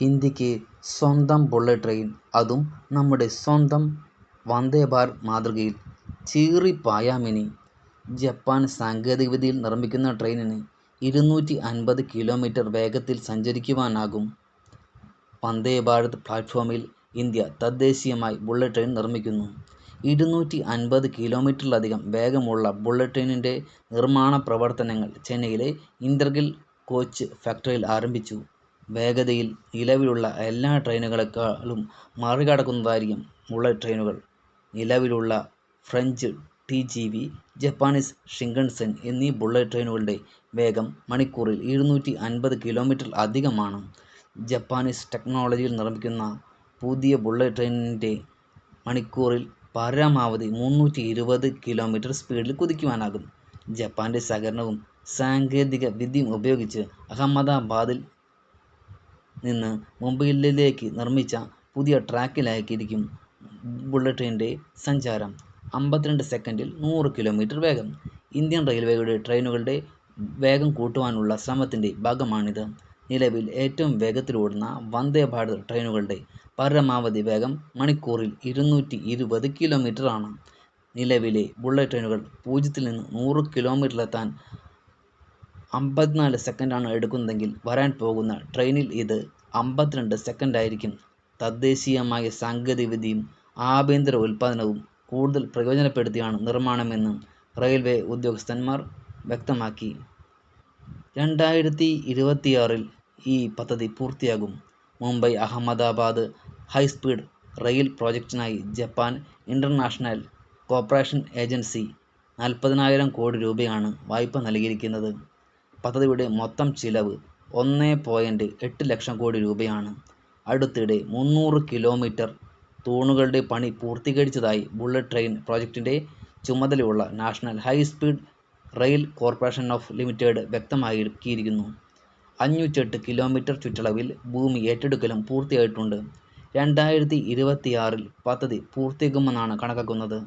ഇന്ത്യയ്ക്ക് സ്വന്തം bullet train അതും നമ്മുടെ സ്വന്തം വന്ദേ ഭാരത് മാതൃകയിൽ ചീറിപ്പായാമിനി ജപ്പാൻ സാങ്കേതികവിദ്യയിൽ നിർമ്മിക്കുന്ന ട്രെയിനിന് ഇരുന്നൂറ്റി അൻപത് കിലോമീറ്റർ വേഗത്തിൽ സഞ്ചരിക്കുവാനാകും. വന്ദേ ഭാരത് പ്ലാറ്റ്ഫോമിൽ ഇന്ത്യ തദ്ദേശീയമായി ബുള്ളറ്റ് ട്രെയിൻ നിർമ്മിക്കുന്നു. ഇരുന്നൂറ്റി അൻപത് കിലോമീറ്ററിലധികം വേഗമുള്ള ബുള്ളറ്റ് ട്രെയിനിന്റെ നിർമ്മാണ പ്രവർത്തനങ്ങൾ ചെന്നൈയിലെ ഇന്ദ്രഗിൽ കോച്ച് ഫാക്ടറിയിൽ ആരംഭിച്ചു. വേഗതയിൽ നിലവിലുള്ള എല്ലാ ട്രെയിനുകളെക്കാളും മറികടക്കുന്നതായിരിക്കും ബുള്ളറ്റ് ട്രെയിനുകൾ. നിലവിലുള്ള French T G V Japanese Shinkansen എന്നീ ബുള്ളറ്റ് ട്രെയിനുകളുടെ വേഗം മണിക്കൂറിൽ ഇരുന്നൂറ്റി അൻപത് കിലോമീറ്റർ അധികമാണ്. ജപ്പാനീസ് ടെക്നോളജിയിൽ നിർമ്മിക്കുന്ന പുതിയ ബുള്ളറ്റ് ട്രെയിനിന്റെ മണിക്കൂറിൽ പരമാവധി മുന്നൂറ്റി ഇരുപത് കിലോമീറ്റർ സ്പീഡിൽ കുതിക്കുവാനാകും. ജപ്പാന്റെ സഹകരണവും സാങ്കേതിക വിദ്യയും ഉപയോഗിച്ച് അഹമ്മദാബാദിൽ നിന്ന് മുംബൈയിലേക്ക് നിർമ്മിച്ച പുതിയ ട്രാക്കിലായിരിക്കും ബുള്ളറ്റ് ട്രെയിനിന്റെ സഞ്ചാരം. അമ്പത്തിരണ്ട് സെക്കൻഡിൽ നൂറ് കിലോമീറ്റർ വേഗം. ഇന്ത്യൻ റെയിൽവേയുടെ ട്രെയിനുകളുടെ വേഗം കൂട്ടുവാനുള്ള ശ്രമത്തിന്റെ ഭാഗമാണിത്. നിലവിൽ ഏറ്റവും വേഗത്തിലോടുന്ന വന്ദേ ഭാരത് ട്രെയിനുകളുടെ പരമാവധി വേഗം മണിക്കൂറിൽ ഇരുന്നൂറ്റി ഇരുപത് കിലോമീറ്ററാണ്. നിലവിലെ ബുള്ളറ്റ് ട്രെയിനുകൾ പൂജ്യത്തിൽ നിന്ന് നൂറ് കിലോമീറ്ററിലെത്താൻ അമ്പത്തിനാല് സെക്കൻഡാണ് എടുക്കുന്നതെങ്കിൽ വരാൻ പോകുന്ന ട്രെയിനിൽ ഇത് അമ്പത്തിരണ്ട് സെക്കൻഡായിരിക്കും. തദ്ദേശീയമായ സാങ്കേതികവിദ്യയും ആഭ്യന്തര ഉൽപ്പാദനവും കൂടുതൽ പ്രയോജനപ്പെടുത്തിയാണ് നിർമ്മാണമെന്ന് റെയിൽവേ ഉദ്യോഗസ്ഥന്മാർ വ്യക്തമാക്കി. രണ്ടായിരത്തി ഇരുപത്തിയാറിൽ ഈ പദ്ധതി പൂർത്തിയാകും. Mumbai Ahmedabad high speed rail പ്രോജക്റ്റിനായി Japan international corporation agency നാൽപ്പതിനായിരം കോടി രൂപയാണ് വായ്പ നൽകിയിരിക്കുന്നത്. പദ്ധതിയുടെ മൊത്തം ചിലവ് ഒന്ന് പോയിന്റ് എട്ട് ലക്ഷം കോടി രൂപയാണ്. അടുത്തിടെ മുന്നൂറ് കിലോമീറ്റർ തൂണുകളുടെ പണി പൂർത്തീകരിച്ചതായി ബുള്ളറ്റ് ട്രെയിൻ പ്രോജക്റ്റിന്റെ ചുമതലയുള്ള national high speed rail corporation of limited വ്യക്തമാക്കിയിരിക്കുന്നു. അഞ്ഞൂറ്റെട്ട് കിലോമീറ്റർ ചുറ്റളവിൽ ഭൂമി ഏറ്റെടുക്കലും പൂർത്തിയായിട്ടുണ്ട്. രണ്ടായിരത്തി ഇരുപത്തിയാറിൽ പദ്ധതി പൂർത്തിയാകുമെന്നാണ് കണക്കാക്കുന്നത്.